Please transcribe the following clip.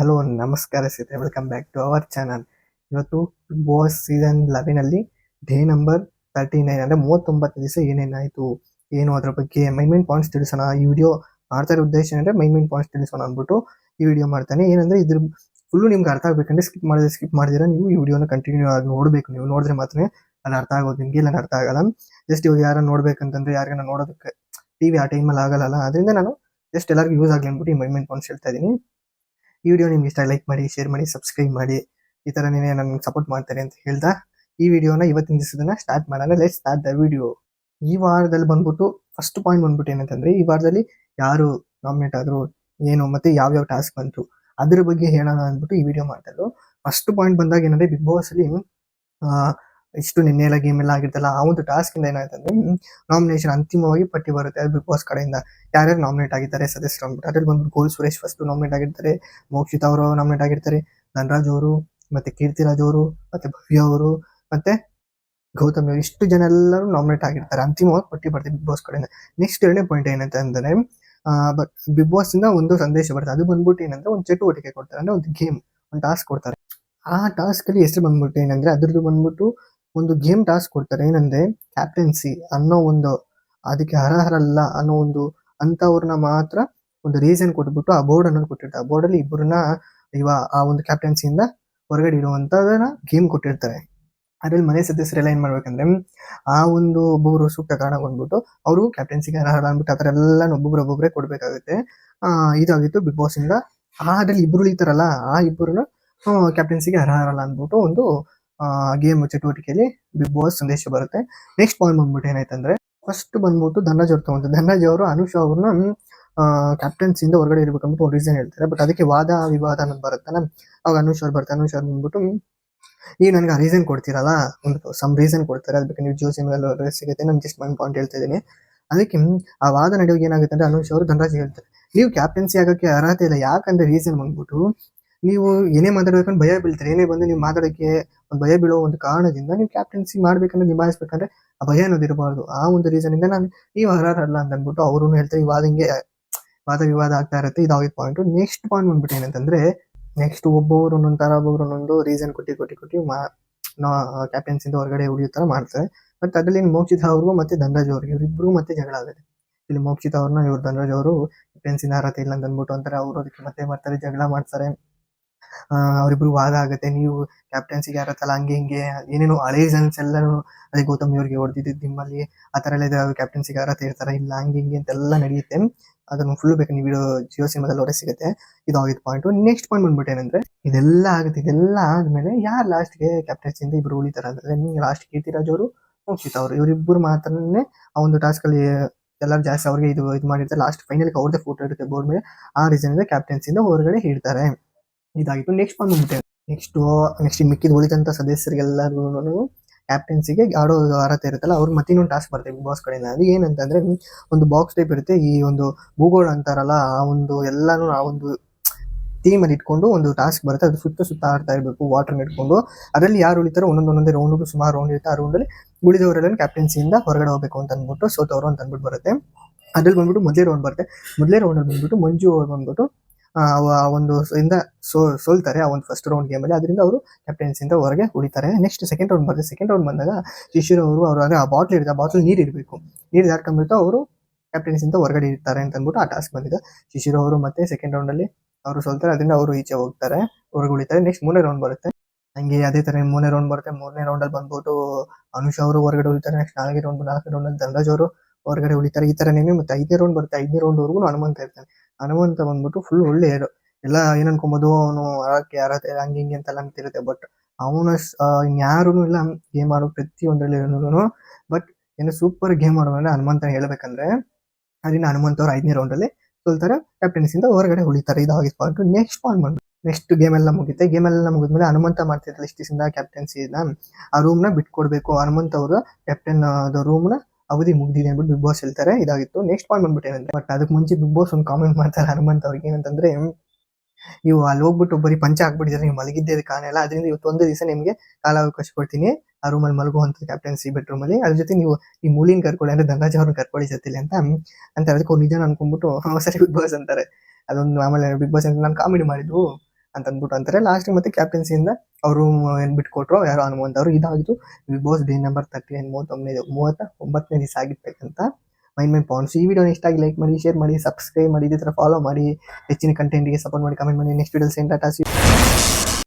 Hello, ನಮಸ್ಕಾರ ಸ್ನೇಹಿತರೆ. Welcome back to our channel ಇವತ್ತು ಬಾಸ್ ಸೀಸನ್ ಲೆವೆನ್ ಅಲ್ಲಿ ಡೇ ನಂಬರ್ ತರ್ಟಿ ನೈನ್ ಅಂದ್ರೆ ಮೂವತ್ತೊಂಬತ್ತು ದಿವಸ ಏನೇನಾಯ್ತು, ಏನು ಅದ್ರ ಬಗ್ಗೆ ಮೈನ್ ಮೈನ್ ಪಾಯಿಂಟ್ಸ್ ತಿಳಿಸೋಣ. ಈ ವಿಡಿಯೋ ಮಾಡ್ತಾ ಇರೋ ಉದ್ದೇಶ ಏನಂದ್ರೆ ಮೈನ್ ಮೈನ್ ಪಾಯಿಂಟ್ಸ್ ತಿಳಿಸೋಣ ಅಂದ್ಬಿಟ್ಟು ಈ ವಿಡಿಯೋ ಮಾಡ್ತಾನೆ. ಏನಂದ್ರೆ ಇದ್ರ ಫುಲ್ಲು ನಿಮ್ಗೆ ಅರ್ಥ ಆಗ್ಬೇಕಂದ್ರೆ ಸ್ಕಿಪ್ ಮಾಡಿದ್ರೆ ಸ್ಕಿಪ್ ಮಾಡಿದ್ರೆ ನೀವು ಈ ವಿಡಿಯೋನ ಕಂಟಿನ್ಯೂ ಆಗಿ ನೋಡಬೇಕು. ನೀವು ನೋಡಿದ್ರೆ ಮಾತ್ರ ಅಲ್ಲಿ ಅರ್ಥ ಆಗೋದು, ನಿಮಗೆ ಇಲ್ಲ ಅರ್ಥ ಆಗಲ್ಲ. ಜಸ್ಟ್ ಇವಾಗ ಯಾರು ನೋಡ್ಬೇಕಂತಂದ್ರೆ ಯಾರಿಗಾನ ನೋಡೋದಕ್ಕೆ ಟಿವಿ ಆ ಟೈಮಲ್ಲಿ ಆಗಲ್ಲ ಅದರಿಂದ ನಾನು ಜಸ್ಟ್ ಎಲ್ಲರಿಗೂ ಯೂಸ್ ಆಗಲಿ ಅಂದ್ಬಿಟ್ಟು ಈ ಮೈನ್ ಮೈನ್ ಪಾಯಿಂಟ್ಸ್ ಹೇಳ್ತಾ ಇದ್ದೀನಿ. ಈ ವಿಡಿಯೋ ನಿಮ್ಗೆ ಇಷ್ಟ ಲೈಕ್ ಮಾಡಿ ಶೇರ್ ಮಾಡಿ ಸಬ್ಸ್ಕ್ರೈಬ್ ಮಾಡಿ, ಈ ನೀನೇ ನನಗೆ ಸಪೋರ್ಟ್ ಮಾಡ್ತಾರೆ ಅಂತ ಹೇಳ್ತಾ ಈ ವಿಡಿಯೋನ ಇವತ್ತಿನ ದಿವಸದನ್ನ ಸ್ಟಾರ್ಟ್ ಮಾಡೋಣ. ಲೆಟ್ ಸ್ಟಾರ್ಟ್ ದ ವಿಡಿಯೋ ಈ ವಾರದಲ್ಲಿ ಬಂದ್ಬಿಟ್ಟು ಫಸ್ಟ್ ಪಾಯಿಂಟ್ ಬಂದ್ಬಿಟ್ಟು ಏನಂತಂದ್ರೆ, ಈ ವಾರದಲ್ಲಿ ಯಾರು ನಾಮಿನೇಟ್ ಆದ್ರು, ಏನು, ಮತ್ತೆ ಯಾವ್ಯಾವ ಟಾಸ್ಕ್ ಬಂತು, ಅದ್ರ ಬಗ್ಗೆ ಹೇಳೋಣ ಅಂದ್ಬಿಟ್ಟು ಈ ವಿಡಿಯೋ ಮಾಡ್ತಾ ಫಸ್ಟ್ ಪಾಯಿಂಟ್ ಬಂದಾಗ ಏನಂದ್ರೆ ಬಿಗ್ ಬಾಸ್ ಅಲ್ಲಿ ಇಷ್ಟು ನಿನ್ನೆ ಎಲ್ಲ ಗೇಮ್ ಎಲ್ಲ ಆಗಿರ್ತಲ್ಲ ಆ ಒಂದು ಟಾಸ್ಕ್ ಇಂದ ಏನಾಯ್ತಂದ್ರೆ ನಾಮಿನೇಷನ್ ಅಂತಿಮವಾಗಿ ಪಟ್ಟಿ ಬರುತ್ತೆ ಅದು ಬಿಗ್ ಬಾಸ್ ಕಡೆಯಿಂದ. ಯಾರ್ಯಾರು ನಾಮಿನೇಟ್ ಆಗಿದ್ದಾರೆ, ಸದಸ್ಯರು ಅಂದ್ಬಿಟ್ಟು. ಅದ್ರಲ್ಲಿ ಬಂದ್ಬಿಟ್ಟು ಗೋಲ್ ಸುರೇಶ್ ಫಸ್ಟ್ ನಾಮಿನೇಟ್ ಆಗಿರ್ತಾರೆ, ಮೋಕ್ಷಿತಾ ಅವರು ನಾಮಿನೇಟ್ ಆಗಿರ್ತಾರೆ, ಧನರಾಜ್ ಅವರು, ಮತ್ತೆ ಕೀರ್ತಿರಾಜ್ ಅವರು, ಮತ್ತೆ ಭವ್ಯ ಅವರು, ಮತ್ತೆ ಗೌತಮ್ ಅವರು. ಇಷ್ಟು ಜನ ಎಲ್ಲರೂ ನಾಮಿನೇಟ್ ಆಗಿರ್ತಾರೆ, ಅಂತಿಮವಾಗಿ ಪಟ್ಟಿ ಬರ್ತದೆ ಬಿಗ್ ಬಾಸ್ ಕಡೆಯಿಂದ. ನೆಕ್ಸ್ಟ್ ಎರಡನೇ ಪಾಯಿಂಟ್ ಏನಂತ ಅಂದ್ರೆ ಬಟ್ ಬಿಗ್ ಬಾಸ್ ಇಂದ ಒಂದು ಸಂದೇಶ ಬರುತ್ತೆ. ಅದು ಬಂದ್ಬಿಟ್ಟು ಏನಂದ್ರೆ, ಒಂದು ಚಟುವಟಿಕೆ ಕೊಡ್ತಾರೆ, ಅಂದ್ರೆ ಒಂದು ಗೇಮ್ ಒಂದು ಟಾಸ್ಕ್ ಕೊಡ್ತಾರೆ. ಆ ಟಾಸ್ಕ್ ಅಲ್ಲಿ ಹೆಸರು ಬಂದ್ಬಿಟ್ಟು ಏನಂದ್ರೆ, ಅದ್ರದ್ದು ಬಂದ್ಬಿಟ್ಟು ಒಂದು ಗೇಮ್ ಟಾಸ್ಕ್ ಕೊಡ್ತಾರೆ. ಏನಂದ್ರೆ ಕ್ಯಾಪ್ಟನ್ಸಿ ಅನ್ನೋ ಒಂದು ಅದಕ್ಕೆ ಅರ್ಹರಲ್ಲ ಅನ್ನೋ ಒಂದು ಅಂಥವ್ರನ್ನ ಮಾತ್ರ ಒಂದು ರೀಸನ್ ಕೊಟ್ಬಿಟ್ಟು ಆ ಬೋರ್ಡ್ ಅನ್ನೋದು ಕೊಟ್ಟಿರ್ತಾರೆ. ಆ ಬೋರ್ಡ್ ಅಲ್ಲಿ ಇಬ್ಬರನ್ನ ಇವ ಆ ಒಂದು ಕ್ಯಾಪ್ಟನ್ಸಿಯಿಂದ ಹೊರಗಡೆ ಇಡುವಂಥದನ್ನ ಗೇಮ್ ಕೊಟ್ಟಿರ್ತಾರೆ. ಅದ್ರಲ್ಲಿ ಮನೆ ಸದಸ್ಯರೆಲ್ಲ ಏನು ಮಾಡ್ಬೇಕಂದ್ರೆ ಆ ಒಂದು ಒಬ್ಬೊಬ್ರು ಸೂಕ್ತ ಕಾರಣ ಬಂದ್ಬಿಟ್ಟು ಅವರು ಕ್ಯಾಪ್ಟನ್ಸಿಗೆ ಅರ್ಹರ ಅಂದ್ಬಿಟ್ಟು ಆ ಥರ ಎಲ್ಲ ಒಬ್ಬೊಬ್ರು ಒಬ್ಬೊಬ್ರೆ ಕೊಡ್ಬೇಕಾಗುತ್ತೆ ಇದಾಗಿತ್ತು ಬಿಗ್ ಬಾಸಿಂದ ಆ, ಅದ್ರಲ್ಲಿ ಇಬ್ಬರು ಇಳಿತಾರಲ್ಲ ಆ ಇಬ್ಬರನ್ನ ಕ್ಯಾಪ್ಟನ್ಸಿಗೆ ಅರ್ಹರಲ್ಲ ಅಂದ್ಬಿಟ್ಟು ಒಂದು ಗೇಮ್ ಚಟುವಟಿಕೆಯಲ್ಲಿ ಬಿಗ್ ಬಾಸ್ ಸಂದೇಶ ಬರುತ್ತೆ. ನೆಕ್ಸ್ಟ್ ಪಾಯಿಂಟ್ ಬಂದ್ಬಿಟ್ಟು ಏನಾಯ್ತಂದ್ರೆ ಫಸ್ಟ್ ಬಂದ್ಬಿಟ್ಟು ಧನರಾಜ್ ಅವ್ರು ತಗೊಂಡು ಧನರಾಜ್ ಅವರು, ಅನುಷ್ ಅವ್ರನ್ನ ಕ್ಯಾಪ್ಟನ್ಸಿಯಿಂದ ಹೊರಗಡೆ ಇರ್ಬೇಕಂದ್ಬಿಟ್ಟು ಒಂದು ರೀಸನ್ ಹೇಳ್ತಾರೆ. ಬಟ್ ಅದಕ್ಕೆ ವಾದ, ವಿವಾದ ಅನ್ನೋದು ಬರುತ್ತಾನೆ ಅವಾಗ ಅನುಷ್ ಅವ್ರು ಬರ್ತಾರೆ. ಅನುಷ್ ಅವ್ರು ಬಂದ್ಬಿಟ್ಟು ಈಗ ನನಗೆ ಆ ರೀಸನ್ ಕೊಡ್ತೀರಲ್ಲ? ಒಂದು ಸಮ್ ರೀಸನ್ ಕೊಡ್ತಾರೆ. ಅದಕ್ಕೆ ನೀವು ಜಿಯೋ ಮೇಲೆ ಸಿಗುತ್ತೆ ನಾನು ಜಸ್ಟ್ ಒಂದು ಪಾಯಿಂಟ್ ಹೇಳ್ತಾ ಇದ್ದೀನಿ. ಅದಕ್ಕೆ ಆ ವಾದ ನಡೆಯುವಾಗ ಏನಾಗುತ್ತೆ ಅಂದ್ರೆ ಅನುಷ್ ಅವರು ಧನರಾಜ್ ಹೇಳ್ತಾರೆ. ನೀವು ಕ್ಯಾಪ್ಟನ್ಸಿ ಆಗೋಕ್ಕೆ ಅರ್ಹತೆ ಇಲ್ಲ. ಯಾಕಂದ್ರೆ ರೀಸನ್ ಬಂದ್ಬಿಟ್ಟು, ನೀವು ಏನೇ ಮಾತಾಡ್ಬೇಕಂದ್ರೆ ಭಯ ಬೀಳ್ತಾರೆ. ಏನೇ ಬಂದು ನೀವು ಮಾತಾಡೋಕ್ಕೆ ಒಂದು ಭಯ ಬೀಳೋ ಒಂದು ಕಾರಣದಿಂದ ನೀವು ಕ್ಯಾಪ್ಟನ್ಸಿ ಮಾಡ್ಬೇಕಂದ್ರೆ ನಿಭಾಯಿಸ್ಬೇಕಂದ್ರೆ ಆ ಭಯ ಅನ್ನೋದು ಇರಬಾರ್ದು. ಆ ಒಂದು ರೀಸನ್ ಇಂದ ನಾನು ನೀವು ಅರ್ಹರಲ್ಲ ಅಂತ ಅಂದ್ಬಿಟ್ಟು ಅವರು ಹೇಳ್ತಾರೆ ಇವಾಗ ಹಿಂಗೆ, ವಾದ ವಿವಾದ ಆಗ್ತಾ ಇರುತ್ತೆ ಇದಾಗಿದ್ದ ಪಾಯಿಂಟ್ ನೆಕ್ಸ್ಟ್ ಪಾಯಿಂಟ್ ಬಂದ್ಬಿಟ್ಟು ಏನಂತಂದ್ರೆ ನೆಕ್ಸ್ಟ್ ಒಬ್ಬೊಬ್ರು ಒಂದೊಂದು ತರ ಒಬ್ಬೊಬ್ರು ಒಂದೊಂದು ರೀಸನ್ ಕೊಟ್ಟಿ ಕೊಟ್ಟಿ ಕೊಟ್ಟಿ ಮಾ ಕ್ಯಾಪ್ಟನ್ಸಿಂದ ಹೊರಗಡೆ ಉಳಿಯೋ ತರ ಮಾಡ್ತಾರೆ. ಮತ್ತೆ ಅದರಲ್ಲಿ ಮೋಕ್ಷಿತ ಅವ್ರಿಗೂ ಮತ್ತೆ ಧನರಾಜ್ ಅವ್ರಿಗೆ ಇವರಿಬ್ಬರಿಗೂ ಮತ್ತೆ ಜಗಳ ಆಗುತ್ತೆ. ಇಲ್ಲಿ ಮೋಕ್ಷಿತ ಅವ್ರನ್ನ ಇವ್ರು ಧನರಾಜ್ ಅವರು ಕ್ಯಾಪ್ಟನ್ಸಿನ ಅರ್ಹತೆ ಇಲ್ಲ ಅಂತ ಅಂದ್ಬಿಟ್ಟು ಅಂತಾರೆ ಅವರು ಅದಕ್ಕೆ ಮತ್ತೆ ಮಾಡ್ತಾರೆ, ಜಗಳ ಮಾಡ್ತಾರೆ. ಅವ್ರಿಬ್ರು ವಾದ ಆಗುತ್ತೆ. ನೀವು ಕ್ಯಾಪ್ಟನ್ಸಿಗೆ ಯಾರತ್ತಲ್ಲ, ಹಂಗೆ ಹಿಂಗೆ, ಏನೇನೋ ಹಳೆ ಜನ್ಸ್ ಎಲ್ಲಾನು ಅದೇ ಗೌತಮ್ ಇವ್ರಿಗೆ ಹೊಡೆದಿದ್ದು ನಿಮ್ಮಲ್ಲಿ. ಆ ಥರ ಎಲ್ಲ ಅವ್ರು ಕ್ಯಾಪ್ಟನ್ಸಿಗೆ ಯಾರತ್ತ ಇರ್ತಾರೆ ಇಲ್ಲ, ಹಂಗೆ ಹಿಂಗೆ ಅಂತೆಲ್ಲ ನಡೆಯುತ್ತೆ. ಅದನ್ನು ಫುಲ್ ಬೇಕು, ನೀವು ವಿಡಿಯೋ ಜಿಯೋ ಸಿನಿಮಾದಲ್ಲಿ ಹೊರ ಸಿಗುತ್ತೆ. ಇದು ಆಗಿದ್ದು ಪಾಯಿಂಟ್ ನೆಕ್ಸ್ಟ್ ಪಾಯಿಂಟ್ ಬಂದ್ಬಿಟ್ಟು ಏನಂದ್ರೆ, ಇದೆಲ್ಲ ಆಗುತ್ತೆ, ಇದೆಲ್ಲ ಆದ್ಮೇಲೆ ಯಾರು ಲಾಸ್ಟ್ಗೆ ಕ್ಯಾಪ್ಟನ್ಸಿಯಿಂದ ಇಬ್ರು ಉಳಿತಾರೆ? ಅಂದ್ರೆ ಲಾಸ್ಟ್ ಕೀರ್ತಿರಾಜ್ ಅವರು ಮೋಕ್ಷಿತ್ ಅವರು. ಇವರಿಬ್ಬರು ಮಾತ್ರನೇ ಆ ಒಂದು ಟಾಸ್ಕ್ ಅಲ್ಲಿ ಎಲ್ಲರೂ ಜಾಸ್ತಿ ಅವ್ರಿಗೆ ಇದು ಇದು ಮಾಡಿರ್ತಾರೆ. ಲಾಸ್ಟ್ ಫೈನಲ್ ಅವ್ರದೇ ಫೋಟೋ ಇರುತ್ತೆ ಬೋರ್ಡ್ ಮೇಲೆ. ಆ ರೀಸನ್ ಇಂದ ಕ್ಯಾಪ್ಟನ್ಸಿಯಿಂದ ಹೊರಗಡೆ ಇಡ್ತಾರೆ. ಇದಾಗಿತ್ತು. ನೆಕ್ಸ್ಟ್ ಬಂದ್ಬಿಟ್ಟೆ ನೆಕ್ಸ್ಟ್ ನೆಕ್ಸ್ಟ್ ಮಿಕ್ಕಿದ ಉಳಿದಂತ ಸದಸ್ಯರಿಗೆಲ್ಲರಿಗೂ ಕ್ಯಾಪ್ಟನ್ಸಿಗೆ ಆಡೋ ಅರ್ಹತೆ ಇರುತ್ತಲ್ಲ, ಅವ್ರು ಮತ್ತೆ ಇನ್ನೊಂದು ಟಾಸ್ಕ್ ಬರುತ್ತೆ ಬಿಗ್ ಬಾಸ್ ಕಡೆಯಿಂದ. ಅದು ಏನಂತಂದ್ರೆ, ಒಂದು ಬಾಕ್ಸ್ ಟೈಪ್ ಇರುತ್ತೆ. ಈ ಒಂದು ಭೂಗೋಳ ಅಂತಾರಲ್ಲ, ಆ ಒಂದು ಎಲ್ಲಾನು ಆ ಒಂದು ಅಲ್ಲಿ ಇಟ್ಕೊಂಡು ಒಂದು ಟಾಸ್ಕ್ ಬರುತ್ತೆ. ಅದು ಸುತ್ತ ಸುತ್ತ ಆಡ್ತಾ ಇರಬೇಕು ವಾಟರ್ ಇಟ್ಕೊಂಡು. ಅದರಲ್ಲಿ ಯಾರು ಉಳಿತಾರೋ ಒಂದೊಂದು ಒಂದೊಂದೇ ರೌಂಡ್ ಸುಮಾರು ರೌಂಡ್ ಇರುತ್ತೆ. ಆ ರೌಂಡಲ್ಲಿ ಉಳಿದವರೆಲ್ಲ ಕ್ಯಾಪ್ಟನ್ಸಿಯಿಂದ ಹೊರಗಡೆ ಹೋಗ್ಬೇಕು ಅಂತ ಅಂದ್ಬಿಟ್ಟು ಸೋತವರು ಅಂತ ಅಂದ್ಬಿಟ್ಟು ಬರುತ್ತೆ. ಅದ್ರಲ್ಲಿ ಬಂದ್ಬಿಟ್ಟು ಮೊದಲೇ ರೌಂಡ್ ಬರುತ್ತೆ. ಮೊದಲೇ ರೌಂಡಲ್ಲಿ ಬಂದ್ಬಿಟ್ಟು ಮಂಜು ಅವ್ರು ಬಂದ್ಬಿಟ್ಟು ಆ, ಒಂದು ಇಂದ ಸೋ ಸೋಲ್ತಾರೆ ಆ ಒಂದು ಫಸ್ಟ್ ರೌಂಡ್ ಗೇಮಲ್ಲಿ ಅದರಿಂದ ಅವರು ಕ್ಯಾಪ್ಟನ್ಸಿಯಿಂದ ಹೊರಗೆ ಉಳಿತಾರೆ ನೆಕ್ಸ್ಟ್ ಸೆಕೆಂಡ್ ರೌಂಡ್ ಬರುತ್ತೆ. ಸೆಕೆಂಡ್ ರೌಂಡ್ ಬಂದಾಗ ಶಿಶಿರ್ ಅವರು ಅವರು ಅದೇ ಆ ಬಾಟ್ಲ್ ಆ ಬಾಟ್ಲ್ ನೀರು ಇರಬೇಕು. ನೀರು ಹಾಕೊಂಡ್ಬಿಟ್ಟು ಅವರು ಕ್ಯಾಪ್ಟೆನ್ಸಿಂದ ಹೊರಗಡೆ ಇರ್ತಾರೆ ಅಂತ ಅಂದ್ಬಿಟ್ಟು ಆ ಟಾಸ್ಕ್ ಬಂದಿದೆ. ಶಿಶಿರ್ ಅವರು ಮತ್ತೆ ಸೆಕೆಂಡ್ ರೌಂಡಲ್ಲಿ ಅವರು ಸೋಲ್ತಾರೆ. ಅದರಿಂದ ಅವರು ಈಚೆ ಹೋಗ್ತಾರೆ ಹೊರಗೆ ಉಳಿತಾರೆ. ನೆಕ್ಸ್ಟ್ ಮೂರನೇ ರೌಂಡ್ ಬರುತ್ತೆ. ಹಂಗೆ ಅದೇ ಥರ ಮೂರನೇ ರೌಂಡ್ ಬರುತ್ತೆ. ಮೂರನೇ ರೌಂಡಲ್ಲಿ ಬಂದ್ಬಿಟ್ಟು ಅನುಷ್ ಅವರು ಹೊರಗಡೆ ಉಳಿತಾರೆ. ನೆಕ್ಸ್ಟ್ ನಾಲ್ಕೇ ರೌಂಡ್ ನಾಲ್ಕನೇ ರೌಂಡಲ್ಲಿ ಧನರಾಜ್ ಅವರು ಹೊರಗಡೆ ಉಳಿತಾರೆ, ಈ ಥರನೇ ಮತ್ತೆ ಐದನೇ ರೌಂಡ್ ಬರುತ್ತೆ, ಐದನೇ ರೌಂಡ್ವರೆಗೂ ಹನುಮಂತ ಇರ್ತಾನೆ. ಹನುಮಂತ ಬಂದ್ಬಿಟ್ಟು ಫುಲ್ ಒಳ್ಳೆ ಹೇಳು ಎಲ್ಲ ಏನು ಅವನು ಆಡಕ್ಕೆ ಯಾರತ್ತೆ ಹಂಗೆ ಹಿಂಗೆ ಅಂತೆಲ್ಲ ಅಂತಿರುತ್ತೆ ಬಟ್ ಅವನ ಇನ್ಯಾರೂ ಇಲ್ಲ ಗೇಮ್ ಆಡೋ ಪ್ರತಿಯೊಂದರಲ್ಲಿ ಬಟ್ ಏನು ಸೂಪರ್ ಗೇಮ್ ಆಡೋದ್ರೆ ಹನುಮಂತ ಹೇಳ್ಬೇಕಂದ್ರೆ, ಅಲ್ಲಿನ ಹನುಮಂತ ಅವ್ರು ಐದನೇ ರೌಂಡಲ್ಲಿ ಸೋಲ್ತಾರೆ ಕ್ಯಾಪ್ಟನ್ಸಿಂದ ಹೊರಗಡೆ ಉಳಿತಾರೆ. ಇದು ಪಾಯಿಂಟ್ ನೆಕ್ಸ್ಟ್ ಪಾಯಿಂಟ್ ಬಂದು ನೆಕ್ಸ್ಟ್ ಗೇಮ್ ಎಲ್ಲ ಮುಗಿತೆ. ಗೇಮ್ ಎಲ್ಲ ಮುಗಿದ್ಮೇಲೆ ಹನುಮಂತ ಮಾಡ್ತಿರ್ತಾರೆ ಇಷ್ಟಿಸಿಂದ ಕ್ಯಾಪ್ಟನ್ಸಿನ ಆ ರೂಮ್ನ ಬಿಟ್ಕೊಡ್ಬೇಕು. ಹನುಮಂತ ಅವರು ಕ್ಯಾಪ್ಟನ್ ರೂಮ್ನ ಅವಧಿ ಮುಗಿದಿದೆ ಅಂದ್ಬಿಟ್ಟು ಬಿಗ್ ಬಾಸ್ ಹೇಳ್ತಾರೆ ಇದಾಗಿತ್ತು. ನೆಕ್ಸ್ಟ್ ಪಾಯಿಂಟ್ ಬಂದ್ಬಿಟ್ಟು ಏನಂದ್ರೆ ಬಟ್ ಅದಕ್ಕೆ ಮುಂಚೆ ಬಿಗ್ ಬಾಸ್ ಒಂದು ಕಾಮೆಂಟ್ ಮಾಡ್ತಾರೆ ಹನುಮಂತ್ ಅವ್ರಿಗೆ. ಏನಂತಂದ್ರೆ ನೀವು ಅಲ್ಲಿ ಹೋಗ್ಬಿಟ್ಟು ಬರೀ ಪಂಚ ಹಾಕ್ಬಿಟ್ಟಿದ್ರೆ ನೀವು ಮಲಗಿದ್ದೇ ಕಾಣಲ್ಲ ಅದರಿಂದ ಇವತ್ತು ಒಂದು ದಿವಸ ನಿಮಗೆ ಕಾಲಾವಕಾಶ ಕೊಡ್ತೀನಿ. ಆ ರೂಮಲ್ಲಿ ಮಲಗುವಂತ ಕ್ಯಾಪ್ಟನ್ಸಿ ಬೆಡ್ರೂಮ್ ಅಲ್ಲಿ. ಅದ್ರ ಜೊತೆ ನೀವು ಈ ಮೂಲಿನ ಕರ್ಕೊಳ್ಳಿ ಅಂದ್ರೆ ಧನರಾಜ್ ಅವ್ರನ್ನ ಕರ್ಕೊಳ್ಳಿ ಜೊತೆಲಿ ಅಂತ. ಅಂತ ಅದಕ್ಕೆ ಅವ್ರು ನಿಜ ಅನ್ಕೊಂಡ್ಬಿಟ್ಟು "ಹಾ, ಸರಿ ಬಿಗ್ ಬಾಸ್ ಅಂತಾರೆ. ಅದೊಂದು ಆಮೇಲೆ ಬಿಗ್ ಬಾಸ್ ಅಂತ ನಾನು ಕಾಮಿಡಿ ಮಾಡಿದ್ವು ಅಂತ ಅಂದ್ಬಿಟ್ಟು ಅಂತಾರೆ. ಲಾಸ್ಟ್ ಮತ್ತೆ ಕ್ಯಾಪ್ಟನ್ಸಿಯಿಂದ ಅವರು ಬಿಟ್ಕೊಟ್ರು, ಯಾರು ಹನುಮಂತ್ ಅವರು ಇದಾಗಿತ್ತು Bigg Boss day number thirty nine ಮೂವತ್ತೊಂಬನೇ ಮೂವತ್ತ ಒಂಬತ್ತನೇ ದಿವಸ ಆಗಿರ್ತಕ್ಕಂಥ ಮೈನ್ ಮೈನ್ ಪಾಯಿಂಟ್ಸ್ ಈ ವಿಡಿಯೋ ಇಷ್ಟ ಆಗಿ ಲೈಕ್ ಮಾಡಿ ಶೇರ್ ಮಾಡಿ ಸಬ್ಸ್ಕ್ರೈಬ್ ಮಾಡಿ, ಇದೇ ಥರ ಫಾಲೋ ಮಾಡಿ, ಹೆಚ್ಚಿನ ಕಂಟೆಂಟ್ಗೆ ಸಪೋರ್ಟ್ ಮಾಡಿ ಕಮೆಂಟ್ ಮಾಡಿ. Next video tata